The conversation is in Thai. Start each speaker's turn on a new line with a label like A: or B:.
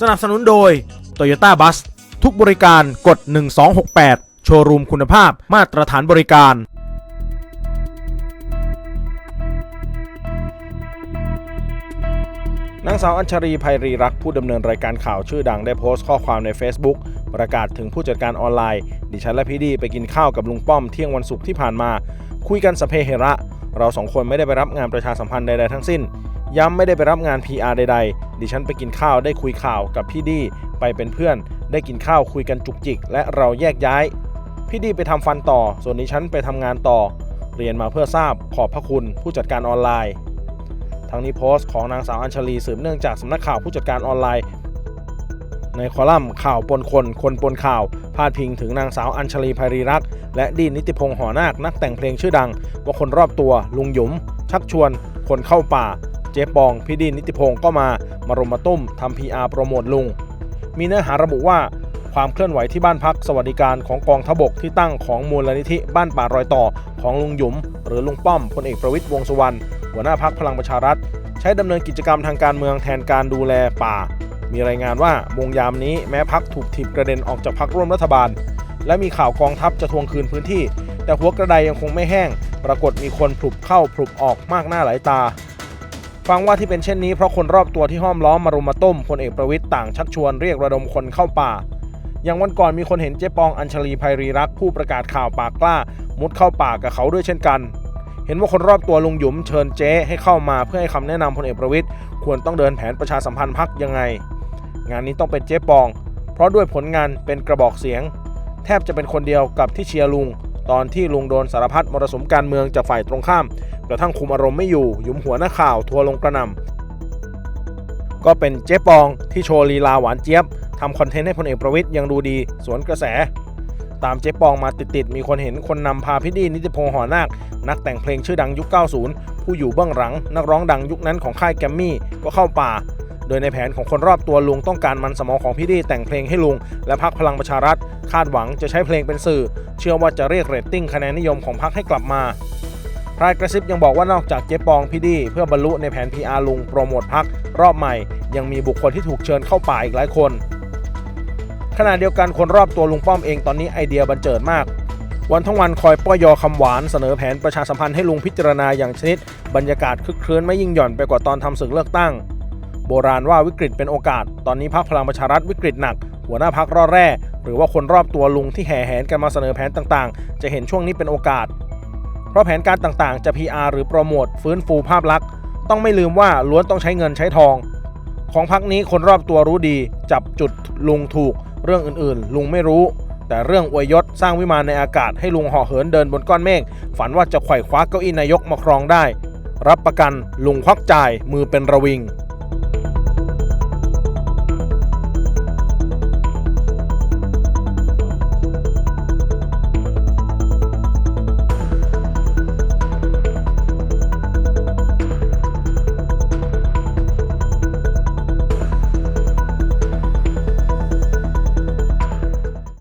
A: สนับสนุนโดย Toyota Bus ทุกบริการกด 1268 โชว์รูมคุณภาพมาตรฐานบริการ นางสาวอัญชรีภัยรีรักผู้ดำเนินรายการข่าวชื่อดังได้โพสต์ข้อความใน Facebook ประกาศถึงผู้จัดการออนไลน์ ดิฉันและพี่ดีไปกินข้าวกับลุงป้อมเที่ยงวันศุกร์ที่ผ่านมา คุยกันสเปเหระ เราสองคนไม่ได้ไปรับงานประชาสัมพันธ์ใดๆทั้งสิ้น ย้ำไม่ได้ไปรับงาน PR ใดๆ ดิฉันไปกินข้าวได้คุยข่าวกับพี่ดีไปเป็นเพื่อน ได้กินข้าวคุยกันจุกจิก และเราแยกย้าย พี่ดีไปทำฟันต่อ ส่วนดิฉันไปทำงานต่อ เรียนมาเพื่อทราบขอบพระคุณผู้จัดการออนไลน์ ทั้งนี้โพสต์ของนางสาวอัญชลีสืบเนื่องจากสำนักข่าวผู้จัดการออนไลน์ ในคอลัมน์ข่าวปนคน คนปนข่าว พาดพิงถึงนางสาวอัญชลีภรีรักษ์และดีนนิติพงษ์หอนาคนักแต่งเพลงชื่อดัง ว่าคนรอบตัวลุงหยุม ชักชวน คนเข้าป่า เจ๊ปอง พี่ดีนนิติพงษ์ก็มา มารุมมาตุ้มทำพีอาร์โปรโมทลุง มีเนื้อหาระบุว่าความเคลื่อนไหวที่บ้านพักสวัสดิการของกองทบกที่ตั้งของมูลนิธิบ้านป่ารอยต่อของลุงหยุม หรือลุงป้อมพลเอกประวิตยวงสุวรรณหัวหน้าพักพลังประชารัฐ ใช้ดำเนินกิจกรรมทางการเมืองแทนการดูแลป่า มีรายงานว่ามงยามนี้แม้พักถูกถีบกระเด็นออกจากพักร่วมรัฐบาล และมีข่าวกองทัพจะทวงคืนพื้นที่ แต่หัวกระไดยังคงไม่แห้ง ปรากฏมีคนผลุบเข้าผลุบออกมากหน้าหลายตา ฟังว่าที่เป็นเช่นนี้เพราะคนรอบตัวที่ห้อมล้อมมารุมมาต้มพลเอกประวิตยต่างชักชวนเรียกระดมคนเข้าป่า อย่างวันก่อนมีคนเห็นเจ๊ปองอัญชลีภัยรีรักผู้ประกาศข่าวปากกล้า มุดเข้าป่ากับเขาด้วยเช่นกัน เห็นว่าคนรอบตัวลุงหยุมเชิญเจ๊ให้เข้ามาเพื่อให้คำแนะนำพลเอกประวิตยควรต้องเดินแผนประชาสัมพันธ์พักยังไง งานนี้ต้องเป็นเจ๊ปอง เพราะด้วยผลงานเป็นกระบอกเสียง แทบจะเป็นคนเดียวกับที่เชียร์ลุงตอนที่ลุงโดนสารพัดมรสุมการเมืองจากฝ่ายตรงข้าม กระทั่งคุมอารมณ์ไม่อยู่ยุมหัวหน้าข่าวทัวลงกระนำก็เป็นเจ๊ปองที่โชว์ลีลาหวานเจี๊ยบทำคอนเทนต์ให้พลเอกประวิตยยังดูดี สวนกระแส ตามเจ๊ปองมาติดๆมีคนเห็นคนนำพาพิดีนิติพงษ์หอนาค นักแต่งเพลงชื่อดังยุค 90 ผู้อยู่เบื้องหลัง นักร้องดังยุคนั้นของค่ายแกรมมี่ก็เข้าป่า โดยในแผนของคนรอบตัวลุงต้องการมันสมองของพี่ดีแต่งเพลงให้ลุง และพักพลังประชารัฐ คาดหวังจะใช้เพลงเป็นสื่อ เชื่อว่าจะเรียกเรตติ้งคะแนนนิยมของพักให้กลับมา พรายกระซิบยังบอกว่านอกจากเจ๊ปองพี่ดี เพื่อบรรลุในแผน PR ลุงโปรโมทพักรอบใหม่ ยังมีบุคคลที่ถูกเชิญเข้าป่าอีกหลายคน ขณะเดียวกันคนรอบตัวลุงป้อมเองตอนนี้ไอเดียบันเจิดมาก วันทั้งวันคอยป้อยอคำหวานเสนอแผนประชาสัมพันธ์ให้ลุงพิจารณาอย่างชนิด บรรยากาศคึกครื้นไม่ยิ่งหย่อนไปกว่าตอนทำศึกเลือกตั้ง โบราณว่าวิกฤตเป็นโอกาส ตอนนี้พักพลังประชารัฐวิกฤตหนักหัวหน้าพักรอดแร่หรือว่าคนรอบตัวลุงที่แห่แหนกันมาเสนอแผนต่างๆ จะเห็นช่วงนี้เป็นโอกาส ราะแผนการต่างๆ จะ PR หรือโปรโมทฟื้นฟูภาพลักษณ์ ต้องไม่ลืมว่าล้วนต้องใช้เงินใช้ทอง ของพักนี้คนรอบตัวรู้ดี จับจุดลุงถูก เรื่องอื่นๆ ลุงไม่รู้ แต่เรื่องอวยยศสร้างวิมานในอากาศให้ลุงห่อเหินเดินบนก้อนเมฆฝันว่าจะไขว่คว้าเก้าอี้นายกมาครองได้ รับประกันลุงควักจ่ายมือเป็นระวิง